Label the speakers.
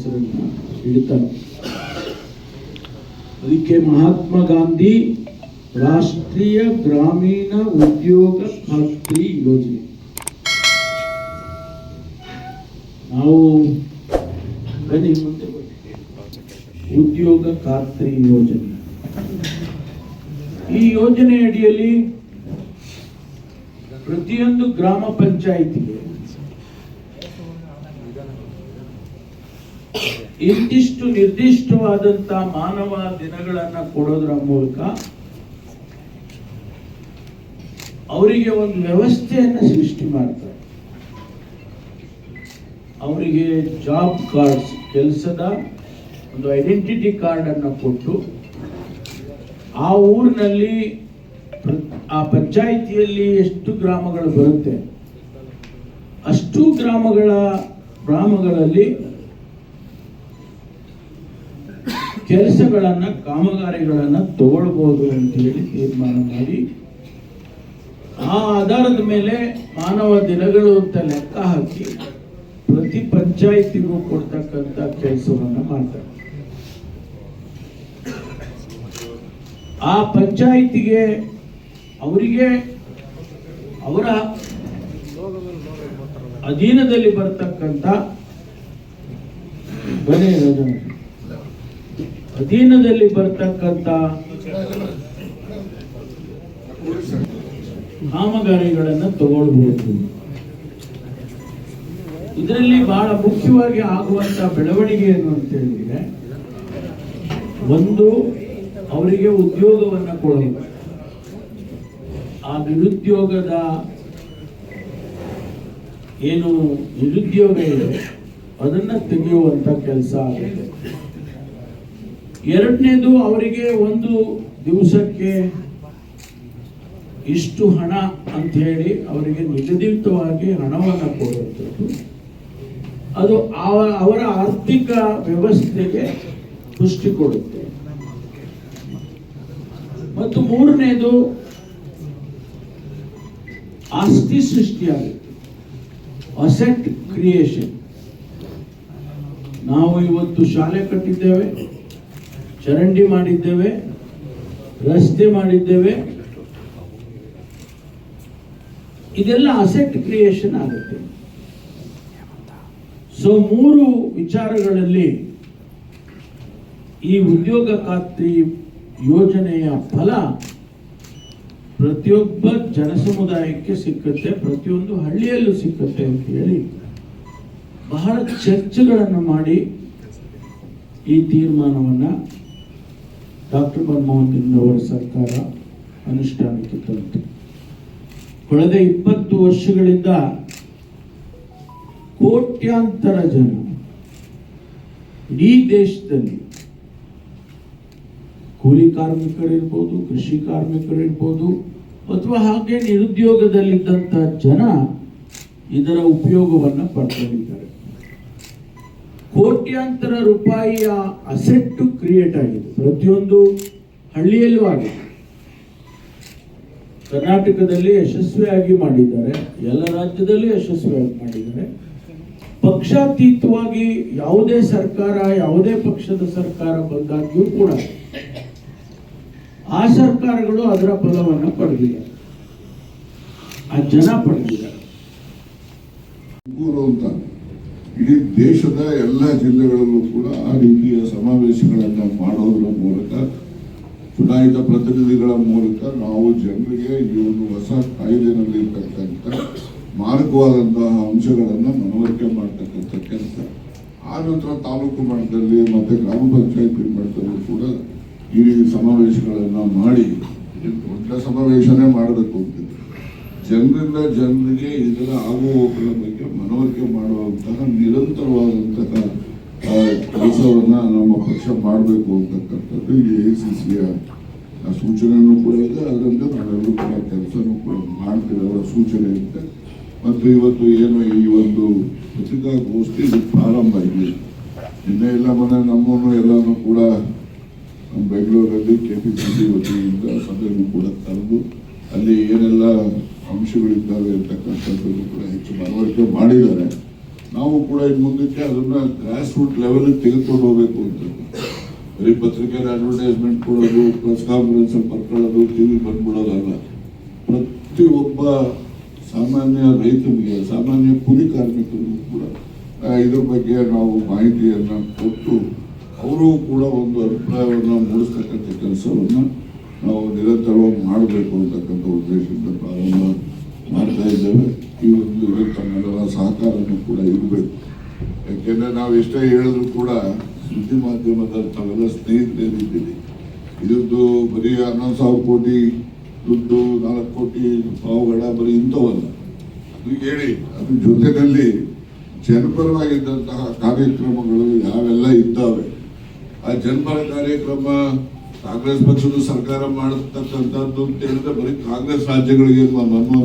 Speaker 1: students ಹಿಡಿತಾರೆ ಅದಕ್ಕೆ ಮಹಾತ್ಮ ಗಾಂಧಿ ರಾಷ್ಟ್ರೀಯ ಗ್ರಾಮೀಣ ಉದ್ಯೋಗ ಖಾತ್ರಿ ಯೋಜನೆ ನಾವು ಬನ್ನಿ ಮುಂದೆ ಉದ್ಯೋಗ ಖಾತ್ರಿ ಯೋಜನೆ ಈ ಯೋಜನೆ ಅಡಿಯಲ್ಲಿ ಪ್ರತಿಯೊಂದು ಗ್ರಾಮ ಪಂಚಾಯಿತಿಗೆ ಇಂತಿಷ್ಟು ನಿರ್ದಿಷ್ಟವಾದಂತ ಮಾನವ ದಿನಗಳನ್ನ ಕೊಡೋದ್ರ ಮೂಲಕ ಅವರಿಗೆ ಒಂದು ವ್ಯವಸ್ಥೆಯನ್ನು ಸೃಷ್ಟಿ ಮಾಡ್ತಾರೆ ಅವರಿಗೆ ಜಾಬ್ ಕಾರ್ಡ್ಸ್ ಕೆಲಸದ ಒಂದು ಐಡೆಂಟಿಟಿ ಕಾರ್ಡ್ ಅನ್ನು ಕೊಟ್ಟು ಆ ಊರಿನಲ್ಲಿ ಆ ಪಂಚಾಯಿತಿಯಲ್ಲಿ ಎಷ್ಟು ಗ್ರಾಮಗಳು ಬರುತ್ತೆ ಅಷ್ಟು ಗ್ರಾಮಗಳ ಗ್ರಾಮಗಳಲ್ಲಿ ಕೆಲಸಗಳನ್ನ ಕಾಮಗಾರಿಗಳನ್ನ ತಗೊಳ್ಬಹುದು ಅಂತ ಹೇಳಿ ತೀರ್ಮಾನ ಮಾಡಿ ಆ ಆಧಾರದ ಮೇಲೆ ಮಾನವ ದಿನಗಳು ಅಂತ ಲೆಕ್ಕ ಹಾಕಿ ಪ್ರತಿ ಪಂಚಾಯಿತಿಗೂ ಕೊಡ್ತಕ್ಕಂತ ಕೆಲಸವನ್ನ ಮಾಡ್ತಾರೆ ಆ ಪಂಚಾಯಿತಿಗೆ ಅವರಿಗೆ ಅವರ ಅಧೀನದಲ್ಲಿ ಬರ್ತಕ್ಕಂಥ ಬನ್ನಿ ಅಧೀನದಲ್ಲಿ ಬರ್ತಕ್ಕಂತ ಕಾಮಗಾರಿಗಳನ್ನ ತಗೊಳ್ಬಹುದು ಇದರಲ್ಲಿ ಬಹಳ ಮುಖ್ಯವಾಗಿ ಆಗುವಂತ ಬೆಳವಣಿಗೆ ಏನು ಅಂತ ಹೇಳಿದ್ರೆ ಒಂದು ಅವರಿಗೆ ಉದ್ಯೋಗವನ್ನು ಕೊಡೋದು ಆ ನಿರುದ್ಯೋಗದ ಏನು ನಿರುದ್ಯೋಗ ಇದೆ ಅದನ್ನ ತೆಗೆಯುವಂತ ಕೆಲಸ ಆಗುತ್ತೆ ಎರಡನೇದು ಅವರಿಗೆ ಒಂದು ದಿವಸಕ್ಕೆ ಇಷ್ಟು ಹಣ ಅಂತ ಹೇಳಿ ಅವರಿಗೆ ನಿಗದಿತವಾಗಿ ಹಣವನ್ನು ಕೊಡುವಂಥದ್ದು ಅದು ಅವರ ಆರ್ಥಿಕ ವ್ಯವಸ್ಥೆಗೆ ಪುಷ್ಟಿ ಕೊಡುತ್ತೆ ಮತ್ತು ಮೂರನೇದು ಆಸ್ತಿ ಸೃಷ್ಟಿಯಾಗುತ್ತೆ ಅಸೆಟ್ ಕ್ರಿಯೇಷನ್ ನಾವು ಇವತ್ತು ಶಾಲೆ ಕಟ್ಟಿದ್ದೇವೆ ಚರಂಡಿ ಮಾಡಿದ್ದೇವೆ ರಸ್ತೆ ಮಾಡಿದ್ದೇವೆ ಇದೆಲ್ಲ ಅಸೆಟ್ ಕ್ರಿಯೇಷನ್ ಆಗುತ್ತೆ ಸೊ ಮೂರು ವಿಚಾರಗಳಲ್ಲಿ ಈ ಉದ್ಯೋಗ ಖಾತ್ರಿ ಯೋಜನೆಯ ಫಲ ಪ್ರತಿಯೊಬ್ಬ ಜನಸಮುದಾಯಕ್ಕೆ ಸಿಕ್ಕತ್ತೆ ಪ್ರತಿಯೊಂದು ಹಳ್ಳಿಯಲ್ಲೂ ಸಿಕ್ಕತ್ತೆ ಅಂತ ಹೇಳಿ ಬಹಳ ಚರ್ಚೆಗಳನ್ನು ಮಾಡಿ ಈ ತೀರ್ಮಾನವನ್ನು ಡಾಕ್ಟರ್ ಮನಮೋಹನ್ ಸಿಂಗ್ ಅವರ ಸರ್ಕಾರ ಅನುಷ್ಠಾನಕ್ಕೆ ತಂತು ಕಳೆದ ಇಪ್ಪತ್ತು ವರ್ಷಗಳಿಂದ ಕೋಟ್ಯಾಂತರ ಜನ ಇಡೀ ದೇಶದಲ್ಲಿ ಕೂಲಿ ಕಾರ್ಮಿಕರಿರ್ಬೋದು ಕೃಷಿ ಕಾರ್ಮಿಕರಿರ್ಬೋದು ಅಥವಾ ಹಾಗೆ ನಿರುದ್ಯೋಗದಲ್ಲಿದ್ದಂಥ ಜನ ಇದರ ಉಪಯೋಗವನ್ನು ಪಡ್ಕೊಂಡಿದ್ದಾರೆ ಕೋಟ್ಯಾಂತರ ರೂಪಾಯಿಯ ಅಸೆಟ್ಟು ಕ್ರಿಯೇಟ್ ಆಗಿದೆ ಪ್ರತಿಯೊಂದು ಹಳ್ಳಿಯಲ್ಲೂ ಆಗಿದೆ ಕರ್ನಾಟಕದಲ್ಲಿ ಯಶಸ್ವಿಯಾಗಿ ಮಾಡಿದ್ದಾರೆ ಎಲ್ಲ ರಾಜ್ಯದಲ್ಲಿ ಯಶಸ್ವಿಯಾಗಿ ಮಾಡಿದ್ದಾರೆ ಪಕ್ಷಾತೀತವಾಗಿ ಯಾವುದೇ ಸರ್ಕಾರ ಯಾವುದೇ ಪಕ್ಷದ ಸರ್ಕಾರ ಬಂದಾಗ್ಯೂ ಕೂಡ ಆ ಸರ್ಕಾರಗಳು ಅದರ ಫಲವನ್ನು ಪಡೆದಿದ್ದಾರೆ ಆ ಜನ ಪಡೆದಿದ್ದಾರೆ
Speaker 2: ಇಡೀ ದೇಶದ ಎಲ್ಲ ಜಿಲ್ಲೆಗಳಲ್ಲೂ ಕೂಡ ಆ ರೀತಿಯ ಸಮಾವೇಶಗಳನ್ನು ಮಾಡೋದ್ರ ಮೂಲಕ ಚುನಾಯಿತ ಪ್ರತಿನಿಧಿಗಳ ಮೂಲಕ ನಾವು ಜನರಿಗೆ ಈ ಒಂದು ಹೊಸ ಕಾಯ್ದೆನಲ್ಲಿ ಇರ್ತಕ್ಕಂಥ ಮಾರಕವಾದಂತಹ ಅಂಶಗಳನ್ನು ಮನವರಿಕೆ ಮಾಡ್ತಕ್ಕಂಥ ಕೆಲಸ ಆ ನಂತರ ತಾಲೂಕು ಮಟ್ಟದಲ್ಲಿ ಮತ್ತು ಗ್ರಾಮ ಪಂಚಾಯತಿ ಮಟ್ಟದಲ್ಲೂ ಕೂಡ ಈ ರೀತಿ ಸಮಾವೇಶಗಳನ್ನು ಮಾಡಿ ದೊಡ್ಡ ಸಮಾವೇಶನೇ ಮಾಡಬೇಕು ಅಂತಿದ್ದೆ ಜನರಿಂದ ಜನರಿಗೆ ಇದೆಲ್ಲ ಆಗುವ ಬಗ್ಗೆ ಮಾಡುವಂತಹ ನಿರಂತರವಾದಂತಹ ಕೆಲಸವನ್ನ ನಮ್ಮ ಪಕ್ಷ ಮಾಡಬೇಕು ಅಂತಕ್ಕಂಥದ್ದು ಈ ಎ ಸಿ ಸಿಯ ಸೂಚನೆಯನ್ನು ಕೂಡ ಇದೆ ಅದರಂತೆ ನಾವೆಲ್ಲರೂ ಕೂಡ ಕೆಲಸನೂ ಕೂಡ ಮಾಡ್ತೀವಿ ಅವರ ಸೂಚನೆ ಇದೆ ಮತ್ತು ಇವತ್ತು ಏನು ಈ ಒಂದು ಪತ್ರಿಕಾಗೋಷ್ಠಿ ಪ್ರಾರಂಭ ಇದೆ ನಿನ್ನೆ ಎಲ್ಲ ಮನೆ ನಮ್ಮನ್ನು ಎಲ್ಲನೂ ಕೂಡ ಬೆಂಗಳೂರಲ್ಲಿ ಕೆ ಪಿ ಸಿ ಸಿ ವತಿಯಿಂದ ಸಭೆಯನ್ನು ಕೂಡ ಕರೆದು ಅಲ್ಲಿ ಏನೆಲ್ಲ ಅಂಶಗಳಿದ್ದಾವೆ ಅಂತಕ್ಕಂಥದ್ದು ಕೂಡ ಹೆಚ್ಚು ಮನವರಿಕೆ ಮಾಡಿದ್ದಾರೆ ನಾವು ಕೂಡ ಇನ್ನು ಮುಂದಕ್ಕೆ ಅದನ್ನು ಗ್ರಾಸ್ ರೂಟ್ ಲೆವೆಲ್ಗೆ ತೆಗೆದುಕೊಂಡು ಹೋಗಬೇಕು ಅಂತ ಬರೀ ಪತ್ರಿಕೆಯಲ್ಲಿ ಅಡ್ವರ್ಟೈಸ್ಮೆಂಟ್ ಕೊಡೋದು ಪ್ರೆಸ್ ಕಾನ್ಫರೆನ್ಸ್ ಬರ್ಕೊಳ್ಳೋದು ಟಿ ವಿ ಬಂದ್ಬಿಡೋದಲ್ಲ ಪ್ರತಿಯೊಬ್ಬ ಸಾಮಾನ್ಯ ರೈತನಿಗೆ ಸಾಮಾನ್ಯ ಕೂಲಿ ಕಾರ್ಮಿಕರಿಗೂ ಕೂಡ ಇದ್ರ ಬಗ್ಗೆ ನಾವು ಮಾಹಿತಿಯನ್ನು ಕೊಟ್ಟು ಅವರು ಕೂಡ ಒಂದು ಅಭಿಪ್ರಾಯವನ್ನು ಮೂಡಿಸ್ತಕ್ಕಂಥ ಕೆಲಸವನ್ನು ನಾವು ನಿರಂತರವಾಗಿ ಮಾಡಬೇಕು ಅಂತಕ್ಕಂಥ ಉದ್ದೇಶದಿಂದ ಪ್ರಾರಂಭ ಮಾಡ್ತಾ ಇದ್ದೇವೆ ಈ ಒಂದು ತಮ್ಮೆಲ್ಲರ ಸಹಕಾರವನ್ನು ಕೂಡ ಇರಬೇಕು ಯಾಕೆಂದರೆ ನಾವು ಎಷ್ಟೇ ಹೇಳಿದ್ರು ಕೂಡ ಸುದ್ದಿ ಮಾಧ್ಯಮದ ತಾವೆಲ್ಲ ಸ್ನೇಹಿತರಿದ್ದೀವಿ ಇದೊಂದು ಬರೀ ಹನ್ನೊಂದು ಸಾವಿರ ಕೋಟಿ ದುಡ್ಡು ನಾಲ್ಕು ಕೋಟಿ ಪಾವುಗಳ ಬರೀ ಇಂಥವಲ್ಲ ಅದು ಹೇಳಿ ಅದ್ರ ಜೊತೆಯಲ್ಲಿ ಜನಪರವಾಗಿದ್ದಂತಹ ಕಾರ್ಯಕ್ರಮಗಳು ಯಾವೆಲ್ಲ ಇದ್ದಾವೆ ಆ ಜನಪರ ಕಾರ್ಯಕ್ರಮ ಕಾಂಗ್ರೆಸ್ ಪಕ್ಷದ ಸರ್ಕಾರ ಮಾಡತಕ್ಕಂಥದ್ದು ಅಂತ ಹೇಳಿದ್ರೆ ಬರೀ ಕಾಂಗ್ರೆಸ್ ರಾಜ್ಯಗಳಿಗೆ ನಮ್ಮ